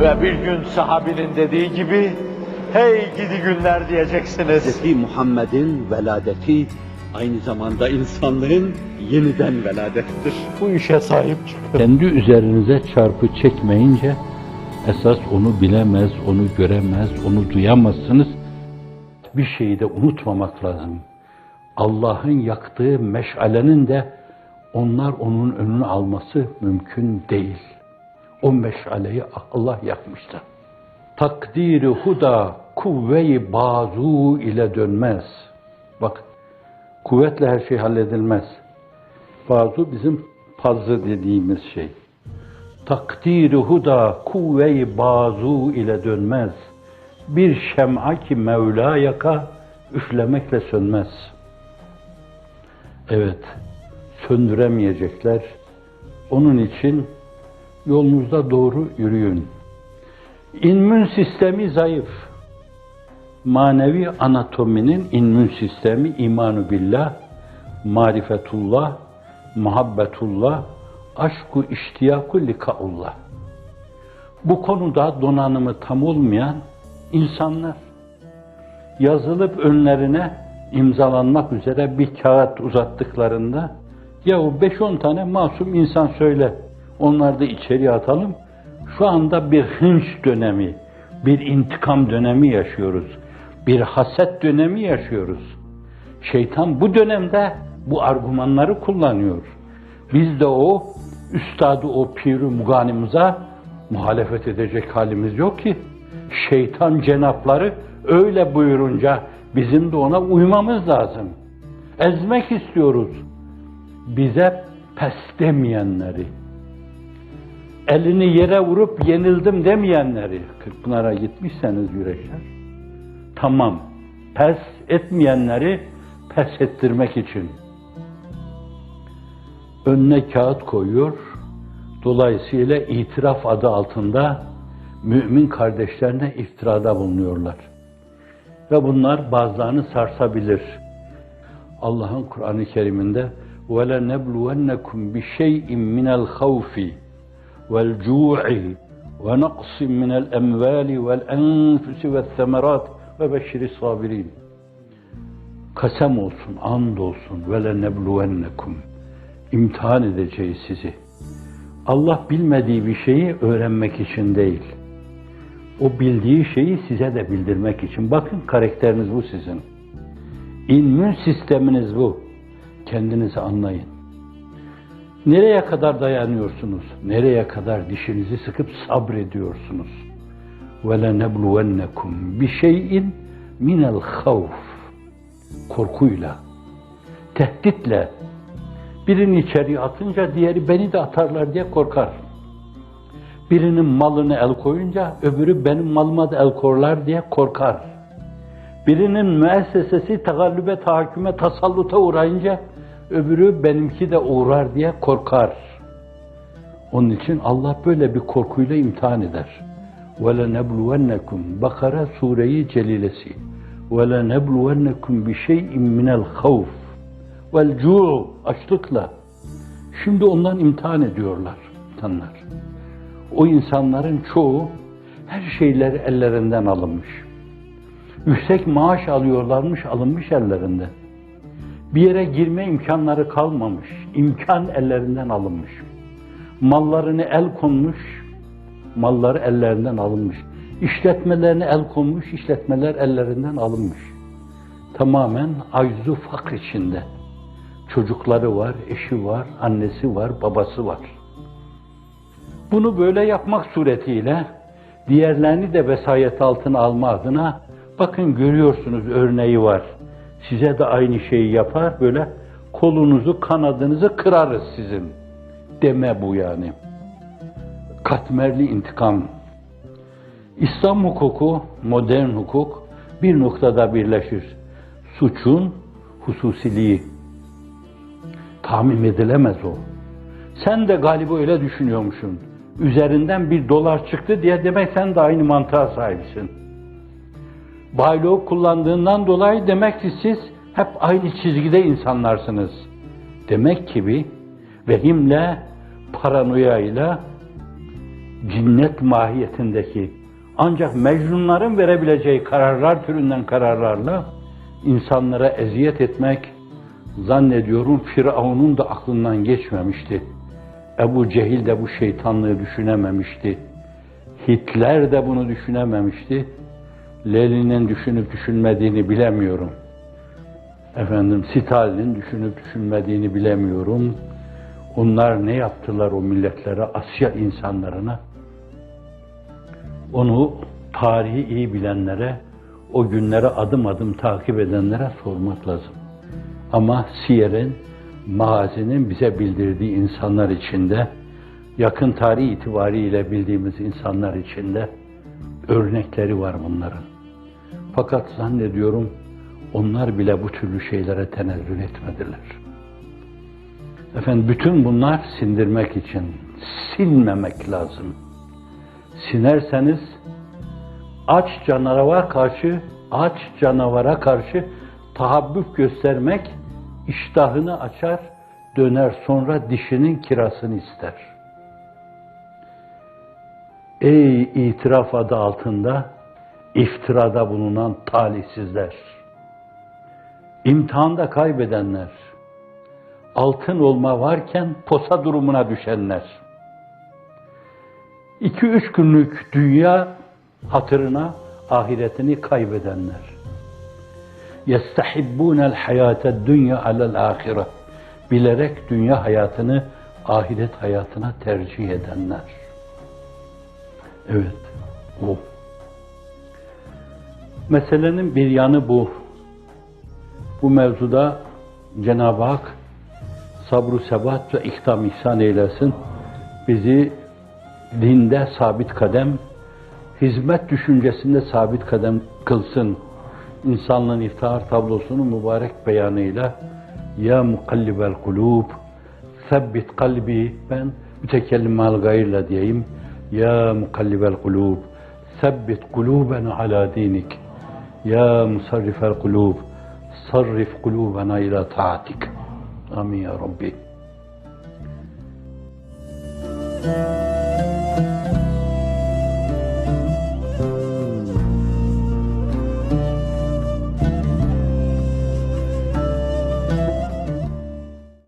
Ve bir gün sahabinin dediği gibi, hey gidi günler diyeceksiniz. Hz. Muhammed'in veladeti aynı zamanda insanlığın yeniden veladettir. Bu işe sahip çıkın. Kendi üzerinize çarpı çekmeyince esas onu bilemez, onu göremez, onu duyamazsınız. Bir şeyi de unutmamak lazım. Allah'ın yaktığı meşalenin de onlar onun önünü alması mümkün değil. O meşaleyi Allah yakmıştır. Takdiri huda kuvve-i bazu ile dönmez. Bak, kuvvetle her şey halledilmez. Bazu bizim pazı dediğimiz şey. Takdiri huda kuvve-i bazu ile dönmez. Bir şem'a ki Mevla yaka üflemekle sönmez. Evet, söndüremeyecekler. Onun için yolunuzda doğru yürüyün. İmmün sistemi zayıf. Manevi anatominin immün sistemi imanu billah, marifetullah, muhabbetullah, aşku iştiyaku likaullah. Bu konuda donanımı tam olmayan insanlar yazılıp önlerine imzalanmak üzere bir kağıt uzattıklarında yahu 5-10 tane masum insan söyle onları da içeriye atalım. Şu anda bir hınç dönemi, bir intikam dönemi yaşıyoruz. Bir haset dönemi yaşıyoruz. Şeytan bu dönemde bu argümanları kullanıyor. Biz de o üstadı o piri muganimize muhalefet edecek halimiz yok ki. Şeytan cenapları öyle buyurunca bizim de ona uymamız lazım. Ezmek istiyoruz. Bize pes demeyenleri, elini yere vurup yenildim demeyenleri, Kırkpınar'a gitmişseniz yürekler, tamam, pes etmeyenleri pes ettirmek için önüne kağıt koyuyor, dolayısıyla itiraf adı altında mümin kardeşlerine iftirada bulunuyorlar. Ve bunlar bazılarını sarsabilir. Allah'ın Kur'an-ı Kerim'inde وَلَنَبْلُوَنَّكُمْ بِشَيْءٍ مِنَ الْخَوْفِ وَالْجُوعِ وَنَقْصٍ مِنَ الْاَمْوَالِ وَالْاَنْفُسِ وَالثَّمَرَاتِ وَبَشِّرِ الصَّابِرِينَ Kasem olsun, and olsun. وَلَنَبْلُوَنَّكُمْ imtihan edeceğiz sizi. Allah bilmediği bir şeyi öğrenmek için değil. O bildiği şeyi size de bildirmek için. Bakın karakteriniz bu sizin. İmmün sisteminiz bu. Kendinizi anlayın. Nereye kadar dayanıyorsunuz? Nereye kadar dişinizi sıkıp sabrediyorsunuz? وَلَنَبْلُوَنَّكُمْ بِشَيْءٍ مِنَ الْخَوْفِ Korkuyla, tehditle, birini içeriye atınca diğeri beni de atarlar diye korkar. Birinin malını el koyunca öbürü benim malıma da el korlar diye korkar. Birinin müessesesi tegallübe, tahakküme, tasalluta uğrayınca öbürü benimki de uğrar diye korkar. Onun için Allah böyle bir korkuyla imtihan eder. وَلَنَبْلُوَنَّكُمْ Bakara sureyi celilesi. وَلَنَبْلُوَنَّكُمْ بِشَيْءٍ مِنَ الْخَوْفِ وَالْجُوعُ Açlıkla. Şimdi ondan imtihan ediyorlar insanlar. O insanların çoğu her şeyleri ellerinden alınmış. Yüksek maaş alıyorlarmış, alınmış ellerinden. Bir yere girme imkanları kalmamış, imkan ellerinden alınmış. Mallarını el konmuş, malları ellerinden alınmış. İşletmelerine el konmuş, işletmeler ellerinden alınmış. Tamamen aczu fakr içinde. Çocukları var, eşi var, annesi var, babası var. Bunu böyle yapmak suretiyle diğerlerini de vesayet altına alma adına bakın görüyorsunuz örneği var. Size de aynı şeyi yapar böyle kolunuzu kanadınızı kırarız sizin deme bu yani. Katmerli intikam. İslam hukuku, modern hukuk bir noktada birleşir. Suçun hususiliği. Tahmin edilemez o. Sen de galiba öyle düşünüyormuşsun. Üzerinden bir dolar çıktı diye demek sen de aynı mantığa sahipsin. Bayloğu kullandığından dolayı demek ki siz hep aynı çizgide insanlarsınız. Demek gibi vehimle, paranoyayla cinnet mahiyetindeki ancak mecnunların verebileceği kararlar türünden kararlarla insanlara eziyet etmek zannediyorum Firavun'un da aklından geçmemişti. Ebu Cehil de bu şeytanlığı düşünememişti. Hitler de bunu düşünememişti. Lenin'in düşünüp düşünmediğini bilemiyorum. Efendim Stalin'in düşünüp düşünmediğini bilemiyorum. Onlar ne yaptılar o milletlere, Asya insanlarına? Onu tarihi iyi bilenlere, o günlere adım adım takip edenlere sormak lazım. Ama Siyer'in, Magazi'nin bize bildirdiği insanlar içinde, yakın tarih itibariyle bildiğimiz insanlar içinde örnekleri var bunların. Fakat zannediyorum onlar bile bu türlü şeylere tenezzül etmediler. Efendim bütün bunlar sindirmek için silmemek lazım. Sinerseniz aç canavara karşı aç canavara karşı tahabbüp göstermek iştahını açar, döner sonra dişinin kirasını ister. Ey itiraf adı altında iftirada bulunan talihsizler, imtihanda kaybedenler, altın olma varken posa durumuna düşenler, iki üç günlük dünya hatırına ahiretini kaybedenler, يَسْتَحِبُّونَ الْحَيَاةَ الدُّنْيَا عَلَى الْآخِرَةِ Bilerek dünya hayatını ahiret hayatına tercih edenler. Evet, o. Meselenin bir yanı bu. Bu mevzuda Cenab-ı Hak sabru sebat ve ihtam ihsan eylesin. Bizi dinde sabit kadem, hizmet düşüncesinde sabit kadem kılsın. İnsanlığın iftihar tablosunun mübarek beyanıyla Ya mukallibel kulub Sebbit kalbi ben mütekellim mal gayrla diyeyim Ya mukallibel kulub Sebbit kulubena ala dinik Ya musarrifel kulub Sarrif kulubena ila taatik Amin ya Rabbi